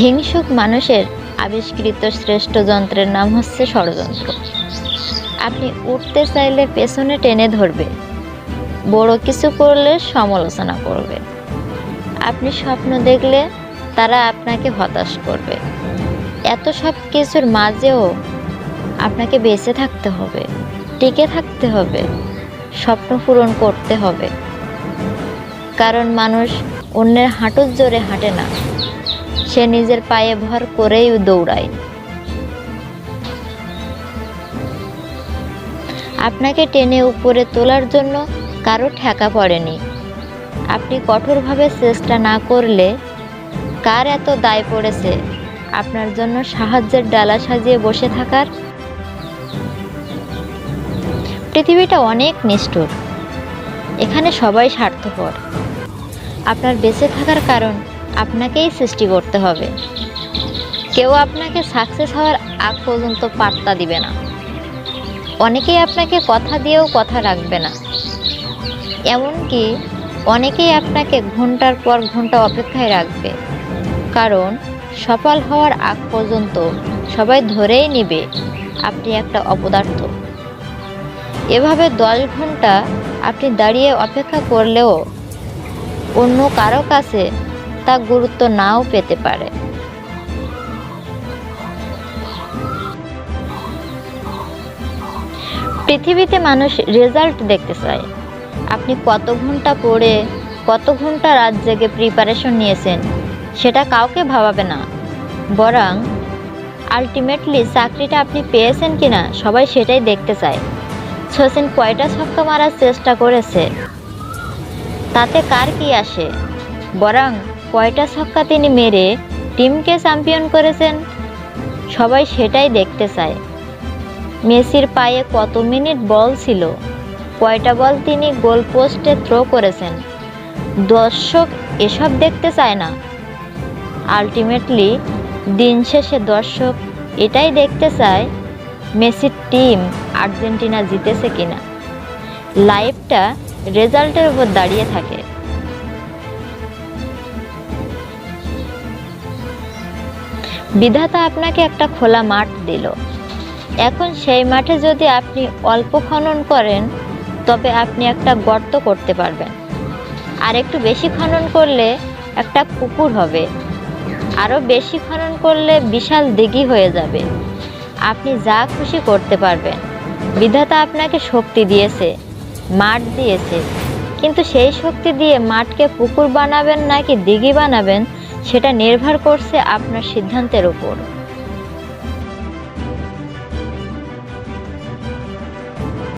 হিংসুক মানুষের আবিষ্কৃত শ্রেষ্ঠ যন্ত্রের নাম হচ্ছে ষড়যন্ত্র। আপনি উঠতে চাইলে পেছনে টেনে ধরবে। বড় কিছু করলে সমালোচনা করবে। আপনি স্বপ্ন দেখলে তারা আপনাকে হতাশ করবে। এত সব কিছুর মাঝেও আপনাকে বেঁচে থাকতে হবে, টিকে থাকতে হবে, স্বপ্ন পূরণ করতে হবে। কারণ মানুষ অন্যের হাঁটুর জোরে হাঁটে না। সে নিজের পায়ে ভর করেই দৌড়ায়। আপনাকে টেনে উপরে তোলার জন্য কারও ঠেকা পড়েনি। আপনি কঠোরভাবে চেষ্টা না করলে কার এত দায় পড়েছে? আপনার জন্য সাহায্যের ডালা সাজিয়ে বসে থাকার পৃথিবীটা অনেক নিষ্ঠুর। এখানে সবাই স্বার্থপর। আপনার বেঁচে থাকার কারণ আপনাকেই সৃষ্টি করতে হবে। কেউ আপনাকে সাকসেস হওয়ার আগ পর্যন্ত পাত্তা দিবে না। অনেকেই আপনাকে কথা দিয়েও কথা রাখবে না। এমনকি অনেকেই আপনাকে ঘণ্টার পর ঘণ্টা অপেক্ষায় রাখবে। কারণ সফল হওয়ার আগ পর্যন্ত সবাই ধরেই নেবে আপনি একটা অপদার্থ। এভাবে দশ ঘণ্টা আপনি দাঁড়িয়ে অপেক্ষা করলেও অন্য কারও কাছে তা গুরুত্ব নাও পেতে পারে। পৃথিবীতে মানুষ রেজাল্ট দেখতে চায়। আপনি কত ঘণ্টা পড়ে, কত ঘণ্টা রাত জেগে প্রিপারেশন নিয়েছেন, সেটা কাউকে ভাবাবে না। বরং আলটিমেটলি চাকরিটা আপনি পেয়েছেন কিনা, সবাই সেটাই দেখতে চায়। সচিন কয়টা ছক্কা মারার চেষ্টা করেছে, তাতে কার কি আসে? বরং কয়টা ছক্কা তিনি মেরে টিমকে চ্যাম্পিয়ন করেছেন? সবাই সেটাই দেখতে চায়। মেসির পায়ে কত মিনিট বল ছিল? কয়টা বল তিনি গোল পোস্টে থ্রো করেছেন? দর্শক এসব দেখতে চায় না। আলটিমেটলি দিন শেষে দর্শক এটাই দেখতে চায়, মেসির টিম আর্জেন্টিনা জিতেছে কিনা। লাইফটা রেজাল্টের উপর দাঁড়িয়ে থাকে। বিধাতা আপনাকে একটা খোলা মাঠ দিল। এখন সেই মাঠে যদি আপনি অল্প খনন করেন, তবে আপনি একটা গর্ত করতে পারবেন। আর একটু বেশি খনন করলে একটা পুকুর হবে। আরও বেশি খনন করলে বিশাল দিঘি হয়ে যাবে। আপনি যা খুশি করতে পারবেন। বিধাতা আপনাকে শক্তি দিয়েছে, মাঠ দিয়েছে। কিন্তু সেই শক্তি দিয়ে মাঠকে পুকুর বানাবেন নাকি দিঘি বানাবেন সেটা নির্ভর করছে আপনার সিদ্ধান্তের উপর।